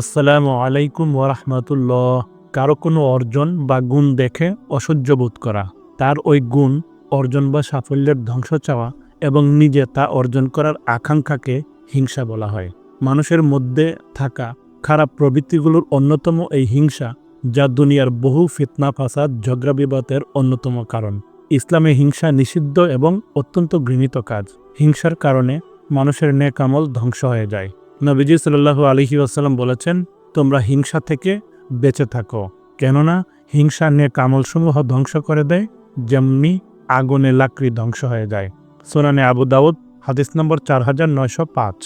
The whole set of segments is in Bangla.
আসসালামু আলাইকুম ওরহমতুল্লাহ কারও কোনো অর্জন বা গুণ দেখে অসহ্য বোধ করা, তার ওই গুণ অর্জন বা সাফল্যের ধ্বংস চাওয়া এবং নিজে তা অর্জন করার আকাঙ্ক্ষাকে হিংসা বলা হয়। মানুষের মধ্যে থাকা খারাপ প্রবৃত্তিগুলোর অন্যতম এই হিংসা যা দুনিয়ার বহু ফিতনা, ফাসাদ, ঝগড়া, বিবাদের অন্যতম কারণ। ইসলামে হিংসা নিষিদ্ধ এবং অত্যন্ত ঘৃণিত কাজ। হিংসার কারণে মানুষের নেকামল ধ্বংস হয়ে যায়। নবীজি সাল্লাল্লাহু আলহি আসাল্লাম বলেছেন, তোমরা হিংসা থেকে বেঁচে থাকো। কেননা, হিংসা নেক আমলসমূহ ধ্বংস করে দেয়, যেমনি আগুনে লাকড়ি ধ্বংস হয়ে যায়। সোনানে আবু দাউদ, হাদিস নম্বর চার হাজার নয়শো পাঁচ।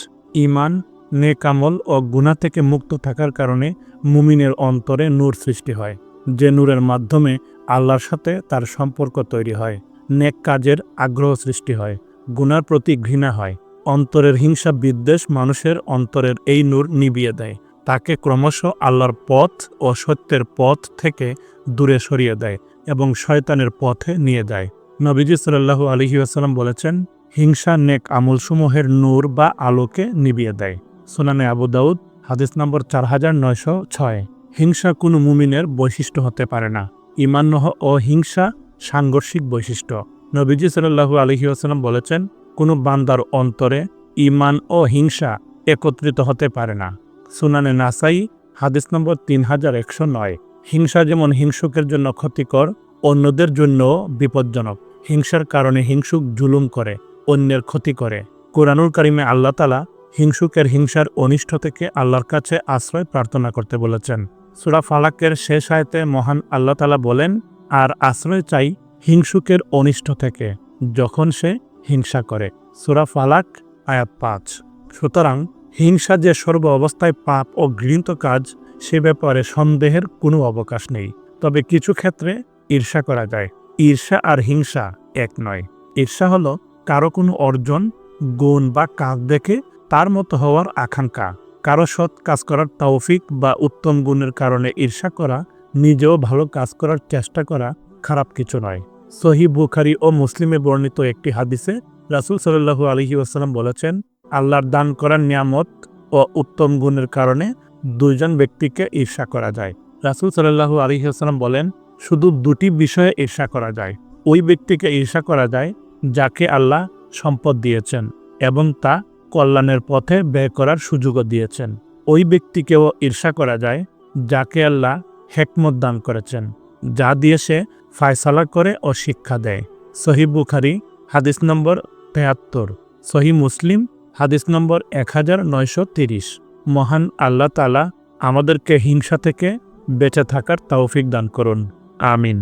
ইমান নেক আমল ও গুণা থেকে মুক্ত থাকার কারণে মুমিনের অন্তরে নূর সৃষ্টি হয়, যে নূরের মাধ্যমে আল্লাহর সাথে তার সম্পর্ক তৈরি হয়। নেক কাজের আগ্রহ সৃষ্টি হয় গুনার প্রতি ঘৃণা হয়। অন্তরের হিংসা বিদ্বেষ মানুষের অন্তরের এই নূর নিবিয়ে দেয়। তাকে ক্রমশ আল্লাহর পথ ও সত্যের পথ থেকে দূরে সরিয়ে দেয় এবং শয়তানের পথে নিয়ে দেয় নবীজি সাল্লাহু আলহি আসাল্লাম বলেছেন, হিংসা, নেক আমলসমূহের নূর বা আলোকে নিবিয়ে দেয়। সোনানে আবু দাউদ, হাদিস নম্বর চার হাজার নয়শো ছয়। হিংসা কোনো মুমিনের বৈশিষ্ট্য হতে পারে না। ইমান্নহ ও হিংসা সাংঘর্ষিক বৈশিষ্ট্য। নবীজি সাল্লাহু আলহি আসাল্লাম বলেছেন কোনো বান্দার অন্তরে ইমান ও হিংসা একত্রিত হতে পারে না। সুনানে নাসাই, হাদিস নম্বর তিন হাজার একশো নয়। হিংসা যেমন হিংসুকের জন্য ক্ষতিকর, অন্যদের জন্য বিপজ্জনক। হিংসার কারণে হিংসুক জুলুম করে, অন্যের ক্ষতি করে। কোরআনুল কারিমে আল্লাহ তালা হিংসুকের হিংসার অনিষ্ট থেকে আল্লাহর কাছে আশ্রয় প্রার্থনা করতে বলেছেন। সুরা ফালাকের শেষ আয়তে মহান আল্লাহ তালা বলেন, আর আশ্রয় চাই হিংসুকের অনিষ্ট থেকে। যখন সে হিংসা করে। সুরা ফালাক, আয়াত পাঁচ। সুতরাং হিংসা যে সর্ব অবস্থায় পাপ ও ঘৃণিত কাজ, সে ব্যাপারে সন্দেহের কোনো অবকাশ নেই। তবে কিছু ক্ষেত্রে ঈর্ষা করা যায়। ঈর্ষা আর হিংসা এক নয়। ঈর্ষা হলো কারও কোনো অর্জন, গুণ বা কাজ দেখে তার মতো হওয়ার আকাঙ্ক্ষা। কারও সৎ কাজ করার তৌফিক বা উত্তম গুণের কারণে ঈর্ষা করা, নিজেও ভালো কাজ করার চেষ্টা করা খারাপ কিছু নয়। সহি বুখারি ও মুসলিমে বর্ণিত একটি হাদিসে রাসুল সাল্লাহু আলহি আসালাম বলেছেন, আল্লাহর দান করার নিয়ামত ও উত্তম গুণের কারণে দুইজন ব্যক্তিকে ঈর্ষা করা যায়। রাসুল সাল্লাহু আলহি আসালাম বলেন, শুধু দুটি বিষয়ে ঈর্ষা করা যায়। ওই ব্যক্তিকে ঈর্ষা করা যায় যাকে আল্লাহ সম্পদ দিয়েছেন এবং তা কল্যাণের পথে ব্যয় করার সুযোগও দিয়েছেন। ওই ব্যক্তিকেও ঈর্ষা করা যায় যাকে আল্লাহ হেকমত দান করেছেন, যা দিয়ে সে ফায়সালা করে ও শিক্ষা দেয়। সহি বুখারি, হাদিস নম্বর তেহাত্তর। সহি মুসলিম, হাদিস নম্বর এক হাজার নয়শো তিরিশ। মহান আল্লাহ তালা আমাদেরকে হিংসা থেকে বেঁচে থাকার তৌফিক দান করুন। আমিন।